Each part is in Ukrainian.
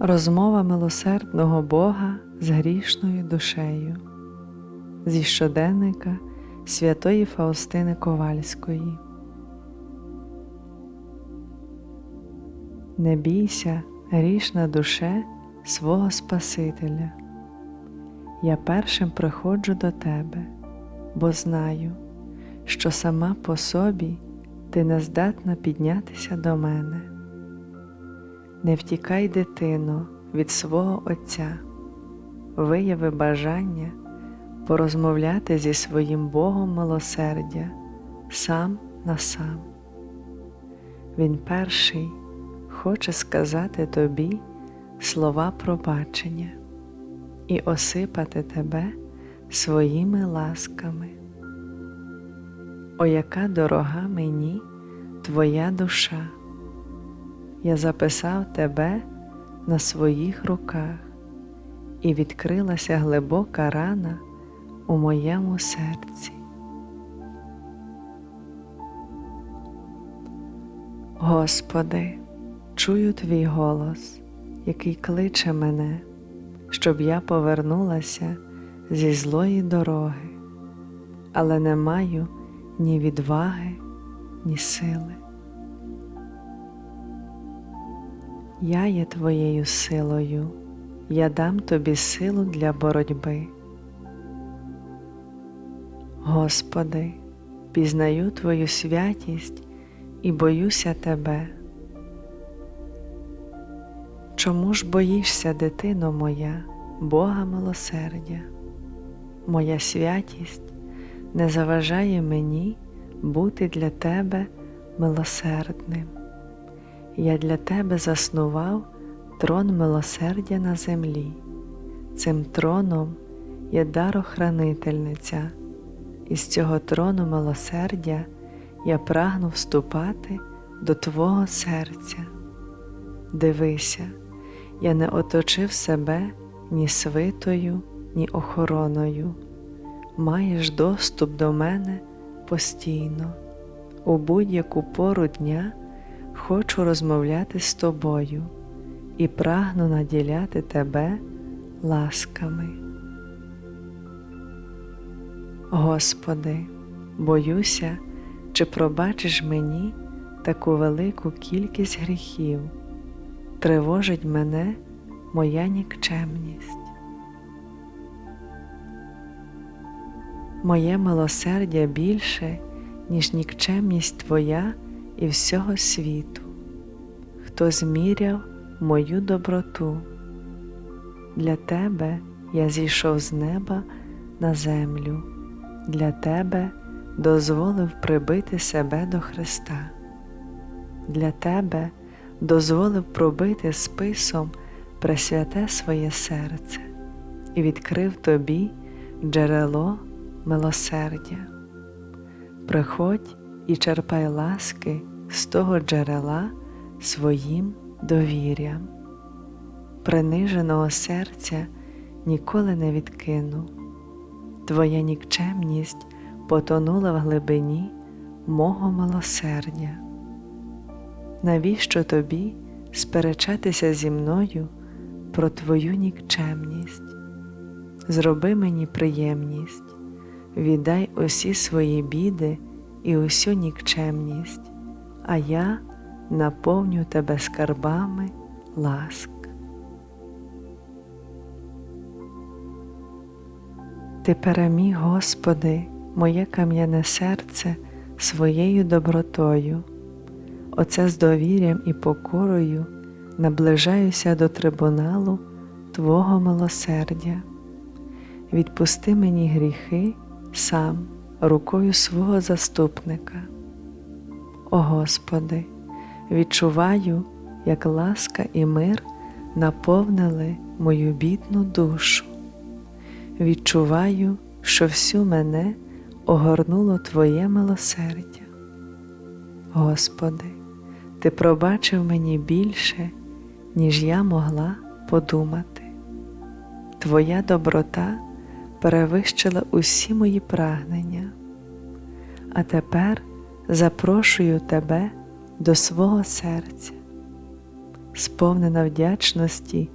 Розмова милосердного Бога з грішною душею зі щоденника святої Фаустини Ковальської. Не бійся, грішна душе свого Спасителя. Я першим приходжу до тебе, бо знаю, що сама по собі ти не здатна піднятися до мене. Не втікай, дитино, від свого Отця, вияви бажання порозмовляти зі своїм Богом милосердя сам на сам. Він перший хоче сказати тобі слова пробачення і осипати тебе своїми ласками. О, яка дорога мені твоя душа! Я записав тебе на своїх руках, і відкрилася глибока рана у моєму серці. Господи, чую твій голос, який кличе мене, щоб я повернулася зі злої дороги, але не маю ні відваги, ні сили. Я є твоєю силою, я дам тобі силу для боротьби. Господи, пізнаю Твою святість і боюся Тебе. Чому ж боїшся, дитино моя, Бога милосердя? Моя святість не заважає мені бути для Тебе милосердним. Я для Тебе заснував трон милосердя на землі. Цим троном є дарохранительниця, і з цього трону милосердя я прагну вступати до Твого серця. Дивися, я не оточив себе ні свитою, ні охороною. Маєш доступ до мене постійно, у будь-яку пору дня хочу розмовляти з тобою і прагну наділяти тебе ласками. Господи, боюся, чи пробачиш мені таку велику кількість гріхів, тривожить мене моя нікчемність. Моє милосердя більше, ніж нікчемність Твоя і всього світу, хто зміряв мою доброту. Для Тебе я зійшов з неба на землю, для Тебе дозволив прибити себе до Христа, для Тебе дозволив пробити списом пресвяте своє серце і відкрив тобі джерело милосердя. Приходь і черпай ласки з того джерела своїм довір'ям. Приниженого серця ніколи не відкину, Твоя нікчемність потонула в глибині мого милосердя. Навіщо тобі сперечатися зі мною про Твою нікчемність? Зроби мені приємність, віддай усі свої біди і усю нікчемність, а я наповню тебе скарбами ласк. Ти переміг, Господи, моє кам'яне серце своєю добротою, оце з довір'ям і покорою наближаюся до трибуналу Твого милосердя. Відпусти мені гріхи сам рукою свого заступника. О Господи, відчуваю, як ласка і мир наповнили мою бідну душу. Відчуваю, що всю мене огорнуло Твоє милосердя. Господи, Ти пробачив мені більше, ніж я могла подумати. Твоя доброта перевищила усі мої прагнення, а тепер запрошую Тебе до свого серця. сповнена вдячності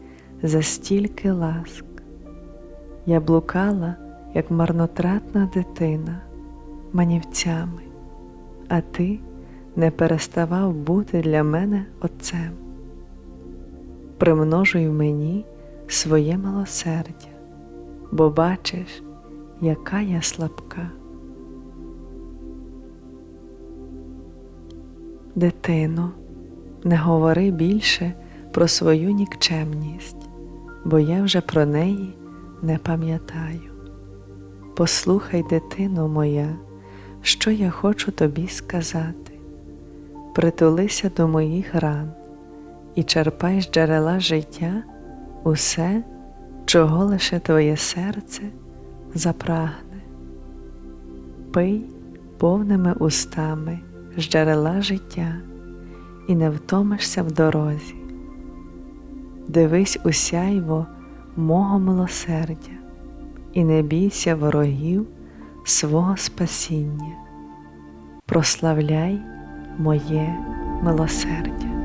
за стільки ласк. Я блукала, як марнотратна дитина, манівцями, а ти не переставав бути для мене Отцем. Примножуй мені своє милосердя, бо бачиш, яка я слабка. Дитино, не говори більше про свою нікчемність, бо я вже про неї не пам'ятаю. Послухай, дитино моя, що я хочу тобі сказати. Притулися до моїх ран і черпай з джерела життя усе, чого лише твоє серце запрагне. Пий повними устами з джерела життя і не втомишся в дорозі. Дивись у сяйво мого милосердя і не бійся ворогів свого спасіння. Прославляй моє милосердя.